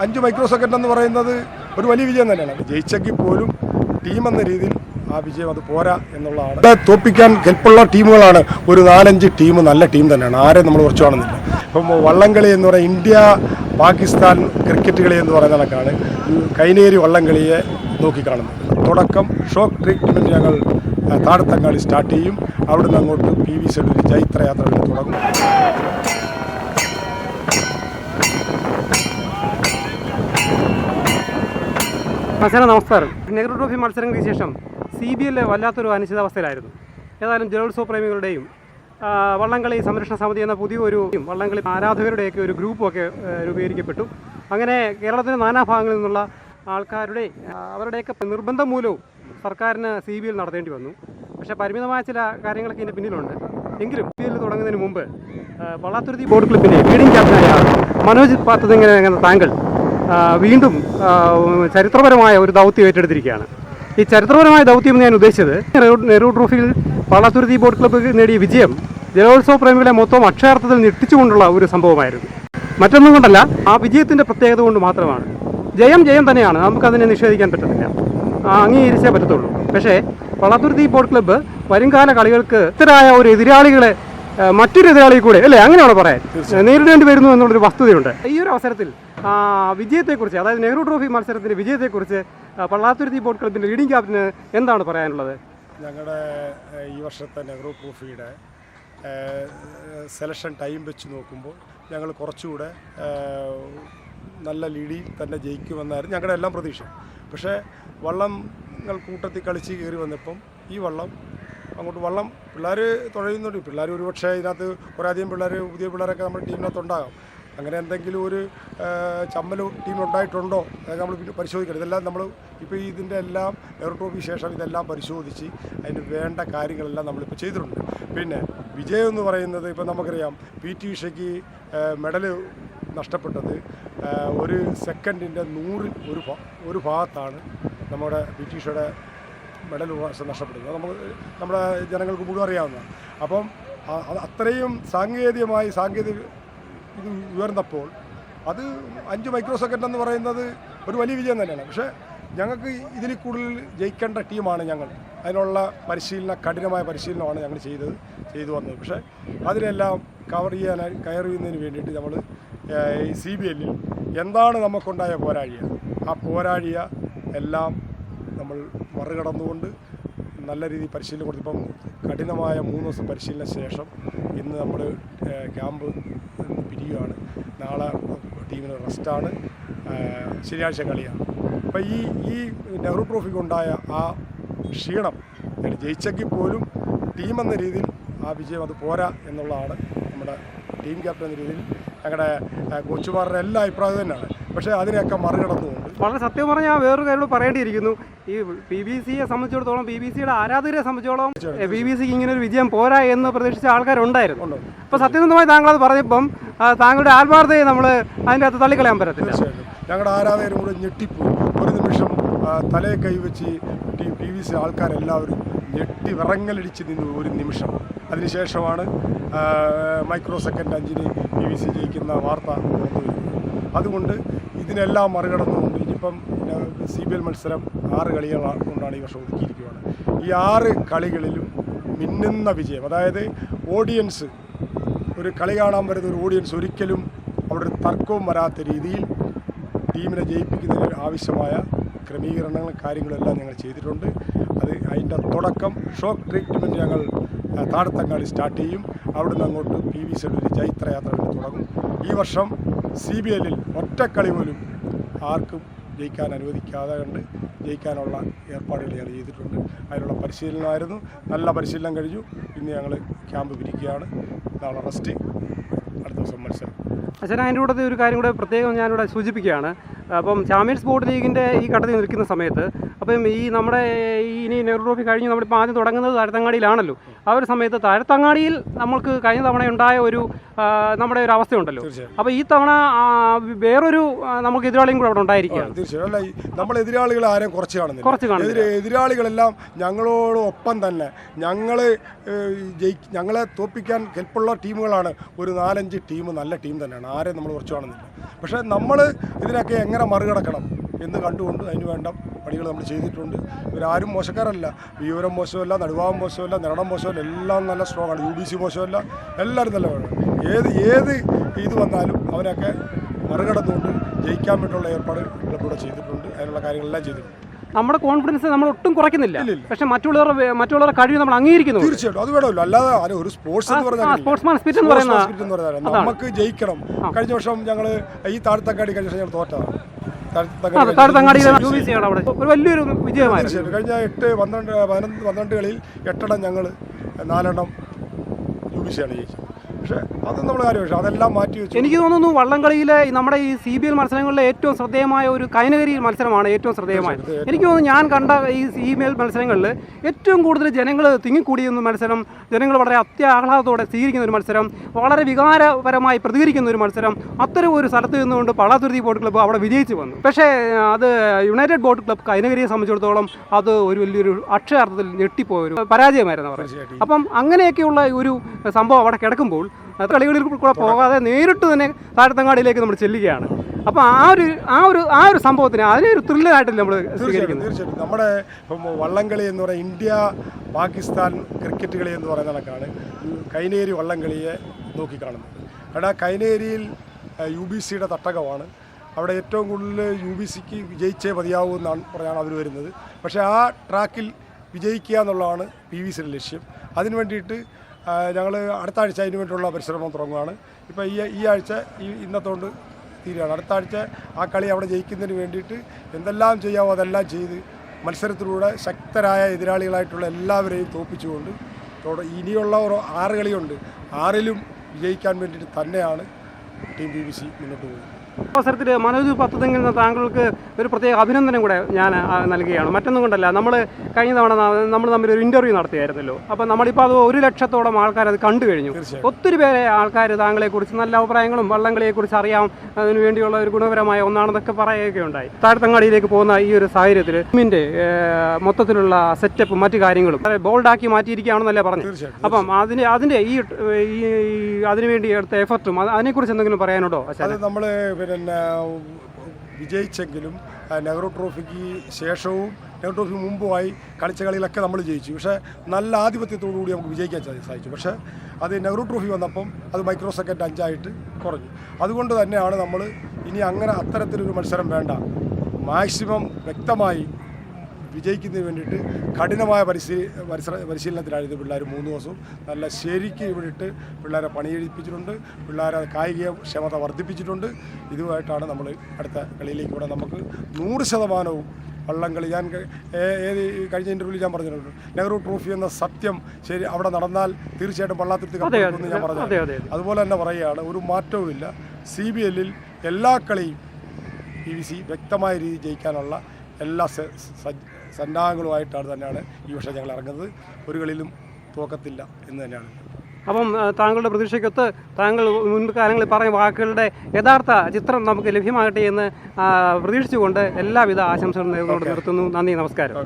അഞ്ച് micro second എന്ന് പറയുന്നത് ഒരു വലിയ വിജയം തന്നെയാണ്. ജയിച്ചെങ്കിൽ പോലും ടീം എന്ന രീതിയിൽ ആ വിജയം അത് പോരാ എന്നുള്ളതാണ്. തോപ്പിക്കാൻ കെൽപ്പുള്ള ടീമുകളാണ് ഒരു നാലഞ്ച് ടീം നല്ല ടീം തന്നെയാണ്. ആരെയും നമ്മൾ കുറച്ച് കാണുന്നില്ല. ഇപ്പം വള്ളംകളി എന്ന് പറയുന്നത് ഇന്ത്യ പാകിസ്ഥാൻ ക്രിക്കറ്റ് കളി എന്ന് പറയുന്ന കണക്കാണ് കൈനേരി വള്ളംകളിയെ നോക്കിക്കാണുന്നത്. തുടക്കം ഷോക്ക് ട്രീറ്റ്മെന്റ് ഞങ്ങൾ താടത്തങ്ങാടി സ്റ്റാർട്ട് ചെയ്യും. അവിടുന്ന് അങ്ങോട്ട് പി വി സെഡിൽ ജൈത്രയാത്രകൾ തുടങ്ങും. ഹസന നമസ്കാരം. നെഹ്റു ട്രോഫി മത്സരങ്ങൾക്ക് ശേഷം സി ബി എൽ വല്ലാത്തൊരു അനിശ്ചിതാവസ്ഥയിലായിരുന്നു. ഏതായാലും ജലോത്സവ പ്രേമികളുടെയും വള്ളംകളി സംരക്ഷണ സമിതി എന്ന പുതിയ ഒരു വള്ളംകളി ആരാധകരുടെയൊക്കെ ഒരു ഗ്രൂപ്പൊക്കെ രൂപീകരിക്കപ്പെട്ടു. അങ്ങനെ കേരളത്തിന്റെ നാനാഭാഗങ്ങളിൽ നിന്നുള്ള ആൾക്കാരുടെ അവരുടെയൊക്കെ നിർബന്ധം മൂലവും സർക്കാരിന് സി ബി എൽ നടത്തേണ്ടി വന്നു. പക്ഷേ പരിമിതമായ ചില കാര്യങ്ങളൊക്കെ ഇതിന്റെ പിന്നിലുണ്ട്. എങ്കിലും സി ബി എൽ തുടങ്ങുന്നതിന് മുമ്പ് ആ, വള്ളാത്തുരുത്തി ബോർഡ് ക്ലബിന്റെ ലീഡിംഗ് ക്യാപ്റ്റനായ മനോജ് പാത്തതിങ്ങനെ താങ്കൾ വീണ്ടും ചരിത്രപരമായ ഒരു ദൗത്യം ഏറ്റെടുത്തിരിക്കുകയാണ്. ഈ ചരിത്രപരമായ ദൗത്യം ഞാൻ ഉദ്ദേശിച്ചത് നെഹ്റു- ട്രോഫിയിൽ പള്ളാത്തുരുത്തി ബോട്ട് ക്ലബ്ബ് നേടിയ വിജയം ജലോത്സവ പ്രേമികളെ മൊത്തം അക്ഷരാർത്ഥത്തിൽ ഞെട്ടിച്ചുകൊണ്ടുള്ള ഒരു സംഭവമായിരുന്നു. മറ്റൊന്നും കൊണ്ടല്ല ആ വിജയത്തിന്റെ പ്രത്യേകത കൊണ്ട് മാത്രമാണ്. ജയം ജയം തന്നെയാണ്. നമുക്കതിനെ നിഷേധിക്കാൻ പറ്റത്തില്ല. അംഗീകരിച്ചേ പറ്റത്തുള്ളൂ. പക്ഷേ പള്ളാത്തുരുത്തി ബോട്ട് ക്ലബ്ബ് വരുംകാല കളികൾക്ക് ഇത്തരായ ഒരു എതിരാളികളെ മറ്റൊരു എതിരാളി കൂടെ അല്ലേ? അങ്ങനെയാണോ പറയാൻ? നേരിടേണ്ടി വരുന്നു എന്നുള്ളൊരു വസ്തുതയുണ്ട്. ഈ ഒരു അവസരത്തിൽ വിജയത്തെക്കുറിച്ച് അതായത് നെഹ്റു ട്രോഫി മത്സരത്തിന്റെ വിജയത്തെക്കുറിച്ച് പള്ളാത്തുരുത്തി ബോട്ട് ക്ലബിന്റെ ലീഡിംഗ് ക്യാപ്റ്റന് എന്താണ് പറയാനുള്ളത്? ഞങ്ങളുടെ ഈ വർഷത്തെ നെഹ്റു ട്രോഫിയുടെ സെലക്ഷൻ ടൈം വെച്ച് നോക്കുമ്പോൾ ഞങ്ങൾ കുറച്ചുകൂടെ നല്ല ലീഡിൽ തന്നെ ജയിക്കുമെന്നായിരുന്നു ഞങ്ങളുടെ എല്ലാം പ്രതീക്ഷ. പക്ഷേ വള്ളങ്ങൾ കൂട്ടത്തിൽ കളിച്ച് കയറി വന്നപ്പം ഈ വള്ളം അങ്ങോട്ട് വള്ളം പിള്ളേർ തുഴയുന്നുണ്ട്. പിള്ളേർ ഒരുപക്ഷെ ഇതിനകത്ത് കുറേയധികം പിള്ളേർ പുതിയ പിള്ളേരൊക്കെ നമ്മുടെ ടീമിനകത്ത് ഉണ്ടാകാം അങ്ങനെ എന്തെങ്കിലും ഒരു ചമ്മൽ ടീമിലുണ്ടായിട്ടുണ്ടോ അതൊക്കെ നമ്മൾ പരിശോധിക്കണം. ഇതെല്ലാം നമ്മൾ ഇപ്പോൾ ഇതിന്റെ എല്ലാം എയർ ട്രോഫി ശേഷം ഇതെല്ലാം പരിശോധിച്ച് അതിന് വേണ്ട കാര്യങ്ങളെല്ലാം നമ്മളിപ്പോൾ ചെയ്തിട്ടുണ്ട്. പിന്നെ വിജയം എന്ന് പറയുന്നത് ഇപ്പം നമുക്കറിയാം പി ടി ഉഷയ്ക്ക് മെഡൽ നഷ്ടപ്പെട്ടത് ഒരു സെക്കൻഡിന്റെ നൂറിൽ ഒരു ഒരു ഭാഗത്താണ് നമ്മുടെ പി ടി ഉഷയുടെ മെഡൽ നഷ്ടപ്പെടുന്നു. അത് നമുക്ക് നമ്മുടെ ജനങ്ങൾക്ക് മുഴുവൻ അറിയാവുന്നതാണ്. അപ്പം അത്രയും സാങ്കേതികമായി സാങ്കേതിക ഇത് ഉയർന്നപ്പോൾ അത് അഞ്ച് മൈക്രോ സെക്കൻഡ് എന്ന് പറയുന്നത് ഒരു വലിയ വിജയം തന്നെയാണ്. പക്ഷേ ഞങ്ങൾക്ക് ഇതിൽ കൂടുതൽ ജയിക്കേണ്ട ടീമാണ് ഞങ്ങൾ. അതിനുള്ള പരിശീലന കഠിനമായ പരിശീലനമാണ് ഞങ്ങൾ ചെയ്തത് ചെയ്തു വന്നത്. പക്ഷേ അതിനെല്ലാം കവർ ചെയ്യാനായി കയർ ചെയ്യുന്നതിന് വേണ്ടിയിട്ട് നമ്മൾ ഈ സി ബി എല്ലിൽ എന്താണ് നമുക്കുണ്ടായ പോരാഴിയ? ആ പോരാഴിയ എല്ലാം നമ്മൾ മറികടന്നുകൊണ്ട് നല്ല രീതിയിൽ പരിശീലനം കൊടുത്തിപ്പം കഠിനമായ മൂന്ന് ദിവസം പരിശീലന ശേഷം ഇന്ന് നമ്മൾ ക്യാമ്പ് പിരിയുകയാണ് നാളെ ടീമിന് റെസ്റ്റാണ്. ശനിയാഴ്ച കളിയാണ്. അപ്പോൾ ഈ ഈ നെഹ്റു ട്രോഫിക്കുണ്ടായ ആ ക്ഷീണം ജയിച്ചെങ്കിൽ പോലും ടീം എന്ന രീതിയിൽ ആ വിജയം അത് പോരാ എന്നുള്ളതാണ് നമ്മുടെ ടീം ക്യാപ്റ്റൻ എന്ന രീതിയിൽ ഞങ്ങളുടെ കോച്ചുമാരുടെ എല്ലാ അഭിപ്രായവും തന്നെയാണ്. പക്ഷേ അതിനെയൊക്കെ മറികടന്നുകൊണ്ട്. വളരെ സത്യം പറഞ്ഞാൽ വേറൊരു കാര്യം പറയേണ്ടിയിരിക്കുന്നു. ഈ പി ബി സിയെ സംബന്ധിച്ചിടത്തോളം പി ബി സിയുടെ ആരാധകരെ സംബന്ധിച്ചോളം പി ബി സിക്ക് ഇങ്ങനെ ഒരു വിജയം പോരാ എന്ന് പ്രതീക്ഷിച്ച ആൾക്കാരുണ്ടായിരുന്നു. അപ്പൊ അപ്പോൾ സത്യസന്ധമായി താങ്കൾ അത് പറഞ്ഞപ്പം താങ്കളുടെ ആത്മാർത്ഥതയെ നമ്മൾ അതിന്റെ അകത്ത് തള്ളിക്കളയാൻ പറ്റത്തില്ല. ഞങ്ങളുടെ ആരാധകരും കൂടെ ഞെട്ടിപ്പോയി. ഒരു നിമിഷം തലയെ കൈവച്ച് പി വി സി ആൾക്കാരെല്ലാവരും ഞെട്ടി വിറങ്ങലടിച്ച് നിന്നു ഒരു നിമിഷം. അതിനുശേഷമാണ് മൈക്രോ സെക്കൻഡ് അഞ്ചിന് പി വി സി ജയിക്കുന്ന വാർത്ത പുറത്തു അതുകൊണ്ട് ഇതിനെല്ലാം മറികടന്നുകൊണ്ട് ഇനിയിപ്പം സി ബി എൽ മത്സരം ആറ് കളികൾ കൊണ്ടാണ് ഈ വർഷം ഒതുക്കിയിരിക്കുകയാണ് ഈ ആറ് കളികളിലും മിന്നുന്ന വിജയം അതായത് ഓഡിയൻസ് ഒരു കളി കാണാൻ വരുന്ന ഒരു ഓഡിയൻസ് ഒരിക്കലും അവിടെ ഒരു തർക്കവും വരാത്ത രീതിയിൽ ടീമിനെ ജയിപ്പിക്കുന്നതിന് ആവശ്യമായ ക്രമീകരണങ്ങളും കാര്യങ്ങളെല്ലാം ഞങ്ങൾ ചെയ്തിട്ടുണ്ട്. അത് അതിന്റെ തുടക്കം ഷോക്ക് ട്രീറ്റ്മെന്റ് ഞങ്ങൾ താഴത്തങ്ങാടി സ്റ്റാർട്ട് ചെയ്യും. അവിടുന്ന് അങ്ങോട്ട് പി വി സൈഡ് ഒരു ചൈത്രയാത്ര തുടങ്ങും. ഈ വർഷം സി ബി എല്ലിൽ ഒറ്റക്കളി പോലും ആർക്കും ജയിക്കാൻ അനുവദിക്കാതെ കണ്ട് ജയിക്കാനുള്ള ഏർപ്പാടുകൾ ഞങ്ങൾ ചെയ്തിട്ടുണ്ട്. അതിനുള്ള പരിശീലനമായിരുന്നു. നല്ല പരിശീലനം കഴിഞ്ഞു. ഇന്ന് ഞങ്ങൾ ക്യാമ്പ് പിരിക്കുകയാണ്. നാളെ റെസ്റ്റ്. അടുത്ത ദിവസം മത്സരം. അച്ഛൻ അതിന്റെ കൂടെ ഒരു കാര്യം കൂടെ പ്രത്യേകം ഞാനിവിടെ സൂചിപ്പിക്കുകയാണ്. അപ്പം ചാമ്പ്യൻസ് ബോർഡ് ലീഗിന്റെ ഈ ഘട്ടത്തിൽ നിൽക്കുന്ന സമയത്ത് അപ്പം ഈ നമ്മുടെ ഈ ഇനി നെഹ്റു ട്രോഫി കഴിഞ്ഞ് നമ്മളിപ്പോൾ ആദ്യം തുടങ്ങുന്നത് താഴത്തങ്ങാടിയിലാണല്ലോ ആ ഒരു സമയത്ത് താഴത്തങ്ങാടിയിൽ നമ്മൾക്ക് കഴിഞ്ഞ തവണ ഉണ്ടായ ഒരു നമ്മുടെ ഒരു അവസ്ഥയുണ്ടല്ലോ. അപ്പോൾ ഈ തവണ വേറൊരു നമുക്ക് എതിരാളിയും കൂടെ അവിടെ ഉണ്ടായിരിക്കുകയാണ്. തീർച്ചയായും. നമ്മൾ എതിരാളികൾ ആരെയും കുറച്ച് കാണുന്നു കുറച്ച് കാണുന്നു എതിരാളികളെല്ലാം ഞങ്ങളോടൊപ്പം തന്നെ. ഞങ്ങൾ ഞങ്ങളെ തോപ്പിക്കാൻ കെൽപ്പുള്ള ടീമുകളാണ് ഒരു നാലഞ്ച് ടീം നല്ല ടീം തന്നെയാണ്. ആരെയും നമ്മൾ കുറച്ച് കാണുന്നില്ല. പക്ഷേ നമ്മൾ ഇതിനൊക്കെ എങ്ങനെ മറികടക്കണം എന്ന് കണ്ടുകൊണ്ട് അതിന് വേണ്ട പണികൾ നമ്മൾ ചെയ്തിട്ടുണ്ട്. ഇവരാരും മോശക്കാരല്ല. വിയൂരം മോശമല്ല നടുവാം മോശമല്ല നിരണം മോശമല്ല എല്ലാം നല്ല സ്ട്രോങ് ആണ്. യു ബി സി മോശമല്ല എല്ലാവരും നല്ല ഏത് ഏത് ഇത് വന്നാലും അവരൊക്കെ മറികടന്നുകൊണ്ട് ജയിക്കാൻ വേണ്ടിയുള്ള ഏർപ്പാട് ഇവിടെ ചെയ്തിട്ടുണ്ട്. അതിനുള്ള കാര്യങ്ങളെല്ലാം ചെയ്തിട്ടുണ്ട്. നമ്മുടെ കോൺഫിഡൻസ് നമ്മൾ ഒട്ടും കുറയ്ക്കുന്നില്ല. പക്ഷെ മറ്റുള്ളവരുടെ മറ്റുള്ളവരുടെ കഴിവ് നമ്മൾ അംഗീകരിക്കുന്നു. തീർച്ചയായിട്ടും. അത് വേണമല്ലോ അല്ലാതെ അത് ഒരു സ്പോർട്സ് എന്ന് പറഞ്ഞാൽ സ്പോർട്സ്മാൻ സ്പിരിറ്റ് എന്ന് പറയുന്ന എന്ന് പറഞ്ഞാൽ നമുക്ക് ജയിക്കണം. കഴിഞ്ഞ വർഷം ഞങ്ങൾ ഈ താഴ്ത്തക്കാടി കഴിഞ്ഞ വർഷം ഞങ്ങൾ തോറ്റതാണ്. വലിയൊരു വിജയമായിരുന്നു. കഴിഞ്ഞ എട്ട് പന്ത്രണ്ട് പതിനൊന്ന് പന്ത്രണ്ട് കളിയിൽ എട്ടെണ്ണം ഞങ്ങൾ നാലെണ്ണം യു ബി സിയാണ് ജയിച്ചത്. പക്ഷേ അത് നമ്മൾ കാര്യം പക്ഷേ അതെല്ലാം മാറ്റി വെച്ചു. എനിക്ക് തോന്നുന്നു വള്ളംകളിയിലെ നമ്മുടെ ഈ സി ബി എൽ മത്സരങ്ങളിലെ ഏറ്റവും ശ്രദ്ധേയമായ ഒരു കൈനകരി മത്സരമാണ് ഏറ്റവും ശ്രദ്ധേയമായത് എനിക്ക് തോന്നുന്നു ഞാൻ കണ്ട ഈ സി ബി എൽ മത്സരങ്ങളിൽ ഏറ്റവും കൂടുതൽ ജനങ്ങൾ തിങ്ങിക്കൂടിയുന്ന മത്സരം ജനങ്ങൾ വളരെ അത്യാഹ്ലാദത്തോടെ സ്വീകരിക്കുന്ന ഒരു മത്സരം വളരെ വികാരപരമായി പ്രതികരിക്കുന്ന ഒരു മത്സരം അത്തരം ഒരു സ്ഥലത്ത് നിന്നുകൊണ്ട് പള്ളാതുരുതി ബോട്ട് ക്ലബ്ബ് അവിടെ വിജയിച്ചു വന്നു. പക്ഷേ അത് യുണൈറ്റഡ് ബോട്ട് ക്ലബ്ബ് കൈനകരിയെ സംബന്ധിച്ചിടത്തോളം അത് ഒരു വലിയൊരു അക്ഷരാർത്ഥത്തിൽ ഞെട്ടിപ്പോയൊരു പരാജയമായിരുന്നു അവർ. അപ്പം അങ്ങനെയൊക്കെയുള്ള ഒരു സംഭവം അവിടെ കിടക്കുമ്പോൾ കളികളിൽ കൂടെ പോകാതെ നേരിട്ട് തന്നെ താഴത്തങ്ങാടിയിലേക്ക് നമ്മൾ ചെല്ലുകയാണ്. അപ്പോൾ ആ ഒരു ആ ഒരു ആ ഒരു സംഭവത്തിന് അതിനെ ഒരു നമ്മൾ തീർച്ചയായിട്ടും സ്വീകരിക്കുന്നത്? തീർച്ചയായിട്ടും. നമ്മുടെ ഇപ്പം വള്ളംകളി എന്ന് പറയുന്നത് ഇന്ത്യ പാകിസ്ഥാൻ ക്രിക്കറ്റ് കളി എന്ന് പറയുന്ന കണക്കാണ് കൈനേരി വള്ളംകളിയെ നോക്കിക്കാണുന്നത്. അവിടെ ആ കൈനേരിയിൽ യു ബി സിയുടെ തട്ടകമാണ്. അവിടെ ഏറ്റവും കൂടുതൽ യു ബി സിക്ക് വിജയിച്ചേ മതിയാവൂ എന്നാണ് പറയാൻ അവർ വരുന്നത്. പക്ഷേ ആ ട്രാക്കിൽ വിജയിക്കുക എന്നുള്ളതാണ് പി വി സിയുടെ ലക്ഷ്യം. അതിന് വേണ്ടിയിട്ട് ഞങ്ങൾ അടുത്ത ആഴ്ച അതിന് വേണ്ടിയുള്ള പരിശ്രമം തുടങ്ങുകയാണ് ഇപ്പോൾ ഈ ഈ ആഴ്ച ഈ ഇന്നത്തോണ്ട് തീരുകയാണ്. അടുത്ത ആഴ്ച ആ കളി അവിടെ ജയിക്കുന്നതിന് വേണ്ടിയിട്ട് എന്തെല്ലാം ചെയ്യാമോ അതെല്ലാം ചെയ്ത് മത്സരത്തിലൂടെ ശക്തരായ എതിരാളികളായിട്ടുള്ള എല്ലാവരെയും തോപ്പിച്ചുകൊണ്ട് ഇനിയുള്ള ഒരു ആറ് കളിയുണ്ട്. ആറിലും വിജയിക്കാൻ വേണ്ടിയിട്ട് തന്നെയാണ് ടീം ബി ബി സി മുന്നോട്ട് പോകുന്നത്. അവസരത്തിൽ മനോജ് പത്തതെങ്കിൽ നിന്ന് താങ്കൾക്ക് ഒരു പ്രത്യേക അഭിനന്ദനം കൂടെ ഞാൻ നൽകുകയാണ്. മറ്റൊന്നും കൊണ്ടല്ല നമ്മൾ കഴിഞ്ഞ തവണ നമ്മൾ തമ്മിൽ ഒരു ഇന്റർവ്യൂ നടത്തിയായിരുന്നല്ലോ. അപ്പോൾ നമ്മളിപ്പോൾ അത് ഒരു ലക്ഷത്തോളം ആൾക്കാർ അത് കണ്ടു കഴിഞ്ഞു. ഒത്തിരി പേരെ ആൾക്കാർ താങ്കളെക്കുറിച്ച് നല്ല അഭിപ്രായങ്ങളും വള്ളംകളിയെക്കുറിച്ച് അറിയാം അതിനു വേണ്ടിയുള്ള ഒരു ഗുണപരമായ ഒന്നാണെന്നൊക്കെ പറയുകയൊക്കെ ഉണ്ടായി. താഴത്തങ്ങാടിയിലേക്ക് പോകുന്ന ഈ ഒരു സാഹചര്യത്തിൽ ടീമിന്റെ മൊത്തത്തിലുള്ള സെറ്റപ്പ് മറ്റു കാര്യങ്ങളും ബോൾഡാക്കി മാറ്റിയിരിക്കുകയാണെന്നല്ലേ പറഞ്ഞു അപ്പം അതിന് അതിന്റെ ഈ അതിനുവേണ്ടി എടുത്ത എഫർട്ടും അതിനെക്കുറിച്ച് എന്തെങ്കിലും പറയാനുണ്ടോ നമ്മൾ പിന്നെ വിജയിച്ചെങ്കിലും നെഹ്റു ട്രോഫിക്ക് ശേഷവും നെഹ്റു ട്രോഫി മുമ്പുമായി കളിച്ച കളികളൊക്കെ നമ്മൾ ജയിച്ചു. പക്ഷേ നല്ല ആധിപത്യത്തോടു കൂടി നമുക്ക് വിജയിക്കാൻ സാധിച്ചു. പക്ഷേ അത് നെഹ്റു ട്രോഫി വന്നപ്പം അത് മൈക്രോ സെക്കൻഡ് അഞ്ചായിട്ട് കുറഞ്ഞു. അതുകൊണ്ട് തന്നെയാണ് നമ്മൾ ഇനി അങ്ങനെ അത്തരത്തിലൊരു മത്സരം വേണ്ട. മാക്സിമം വ്യക്തമായി വിജയിക്കുന്നതിന് വേണ്ടിയിട്ട് കഠിനമായ പരിശീ പരിശ്ര പരിശീലനത്തിലായിരുന്നു പിള്ളേർ മൂന്ന് ദിവസവും. നല്ല ശരിക്ക് ഇവിടിട്ട് പിള്ളേരെ പണിയെടുപ്പിച്ചിട്ടുണ്ട് പിള്ളേരെ കായിക ക്ഷമത വർദ്ധിപ്പിച്ചിട്ടുണ്ട്. ഇതുമായിട്ടാണ് നമ്മൾ അടുത്ത കളിയിലേക്ക് കൂടെ നമുക്ക് നൂറ് ശതമാനവും വള്ളംകളി ഞാൻ ഏത് കഴിഞ്ഞ ഇന്റർവ്യൂവിൽ ഞാൻ പറഞ്ഞിട്ടുണ്ട്. നെഹ്റു ട്രോഫി എന്ന സത്യം ശരി അവിടെ നടന്നാൽ തീർച്ചയായിട്ടും വള്ളാത്തിരുത്തി അതെ ഞാൻ പറഞ്ഞു അതെ അതെ അതുപോലെ തന്നെ പറയുകയാണ് ഒരു മാറ്റവുമില്ല. സി ബി എല്ലിൽ എല്ലാ കളിയും പി വി സി വ്യക്തമായ രീതിയിൽ ജയിക്കാനുള്ള എല്ലാ സജ്ജ- സന്നാഹങ്ങളുമായിട്ടാണ് തന്നെയാണ് ഈ വർഷം ഞങ്ങൾ ഇറങ്ങുന്നത്. ഒരു കളിയിലും തോക്കത്തില്ല എന്ന് തന്നെയാണ്. അപ്പം താങ്കളുടെ പ്രതീക്ഷയ്ക്കൊത്ത് താങ്കൾ മുൻകാലങ്ങളിൽ പറഞ്ഞ വാക്കുകളുടെ യഥാർത്ഥ ചിത്രം നമുക്ക് ലഭ്യമാകട്ടെ എന്ന് പ്രതീക്ഷിച്ചുകൊണ്ട് എല്ലാവിധ ആശംസകളും നേർന്നുകൊണ്ട് നിർത്തുന്നു. നന്ദി നമസ്കാരം.